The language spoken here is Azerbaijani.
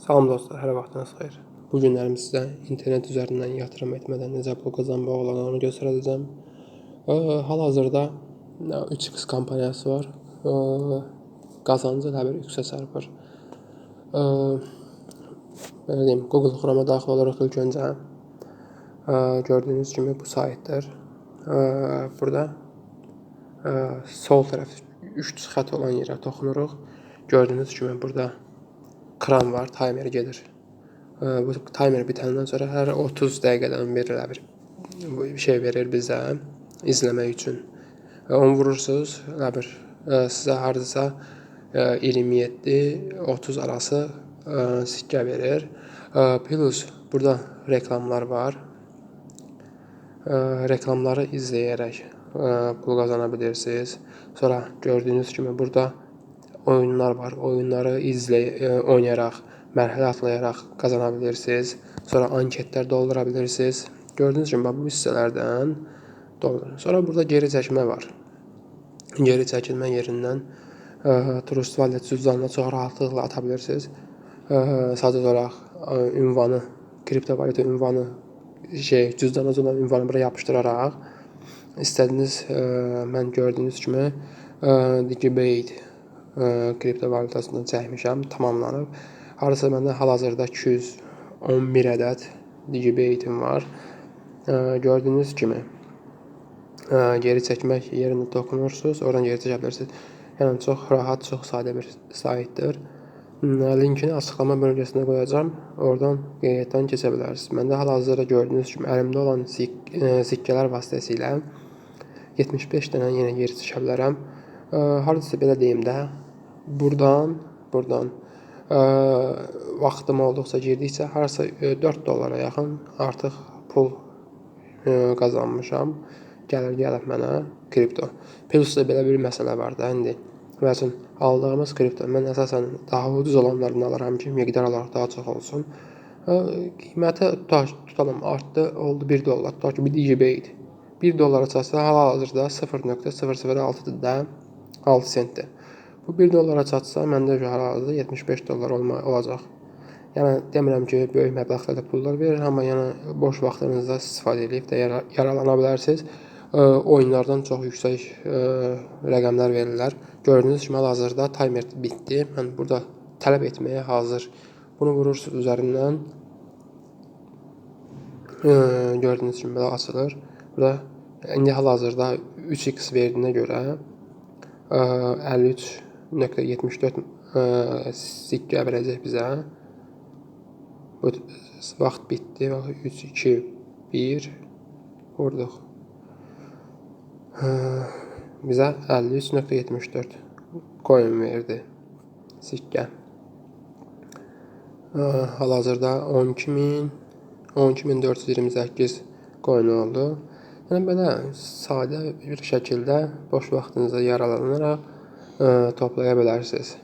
Salam dostlar, hər vaxtınız xeyir. Bu günlərim sizə internet üzərindən yatırım etmədən necə pul qazanmaq olar onu göstərəcəm. Hal-hazırda 3x kompaniyası var. Qazancı elə bir yüksək çarpır. Belə deyim, Google Chrome-a daxil oluruq ilk öncə. Gördüyünüz kimi bu saytdır. Burada sol tərəf 3 xətt olan yerə toxunuruq. Gördüyünüz kimi burada kran var, timer gedir. Bu timer bitəndən sonra hər 30 dəqiqədən bir elə bir şey verir bizə izləmək üçün. Onu vurursunuz, elə bir sizə hardasa ə, 27-30 arası sikkə verir. Plus burada reklamlar var. Reklamları izləyərək pul qazana bilirsiniz. Sonra gördüyünüz kimi burada oyunlar var. Oyunları izləy ə, oynayaraq, mərhələ atlayaraq qazana bilirsiniz. Sonra anketlər doldura bilirsiniz. Gördüyünüz kimi bu hissələrdən doldurun. Sonra burada geri çəkmə var. Geri çəkilmə yerindən ə, turist valet cüzdanına çox rahatlıqla ata bilirsiniz. Ə, sadəcə olaraq ə, ünvanı, kriptovalyuta ünvanı şey cüzdanınızda olan ünvanı bura yapışdıraraq istədiyiniz ə, mən gördüyünüz kimi ə, Digibate ə, kriptovalyutasından çəkmişəm, tamamlanıb. Hardasa məndə hal-hazırda 211 ədəd Digibate-im var. Gördüyünüz kimi geri çəkmək yerinə toxunursunuz, oradan geri çəkə bilirsiniz. Yəni çox rahat, çox sadə bir saytdır. Linkini açıqlama bölgəsinə qoyacağam. Oradan qeydiyyatdan keçə bilərsiniz. Məndə hal-hazırda gördüyünüz kimi əlimdə olan sik sikkələr vasitəsilə 75 dənə yenə geri çəkə bilərəm. Hardasa belə deyim də, burdan, burdan vaxtım olduqca girdikcə harasa 4 dollara yaxın artıq pul qazanmışam. Gəlir gəlib mənə kripto. Plus da belə bir məsələ var da indi. Məsələn, aldığımız kripto mən əsasən daha ucuz olanlarını alıram ki, miqdar olaraq daha çox olsun. Qiyməti tutaq tutalım artdı, oldu 1 dollar. Tutaq ki, bir DJB-dir. 1 dollara çatsa hal-hazırda 0.006 da 6 sentdir. Bu 1 dollara çatsa məndə hal-hazırda 75 dollar olma olacaq. Yəni demirəm ki, böyük məbləğdə pullar verir, amma yəni boş vaxtınızda istifadə edib də yara yararlana bilərsiniz. Ə, oyunlardan çox yüksək ə, rəqəmlər verirlər. Gördüyünüz kimi hal-hazırda timer bitdi. Mən burada tələb etməyə hazır. Bunu vurursunuz üzərindən. Ə, gördüyünüz kimi belə açılır. Burada indi hal-hazırda 3x verdiyinə görə 53.74 ə, sikkə verəcək bizə. Bu vaxt bitdi. Bax 3 2 1 vurduq. Bizə 53.74 coin verdi. Sikkə. Hal-hazırda 12000 12428 coin oldu. Yəni belə sadə bir şəkildə boş vaxtınızda yararlanaraq ə, toplaya bilərsiniz.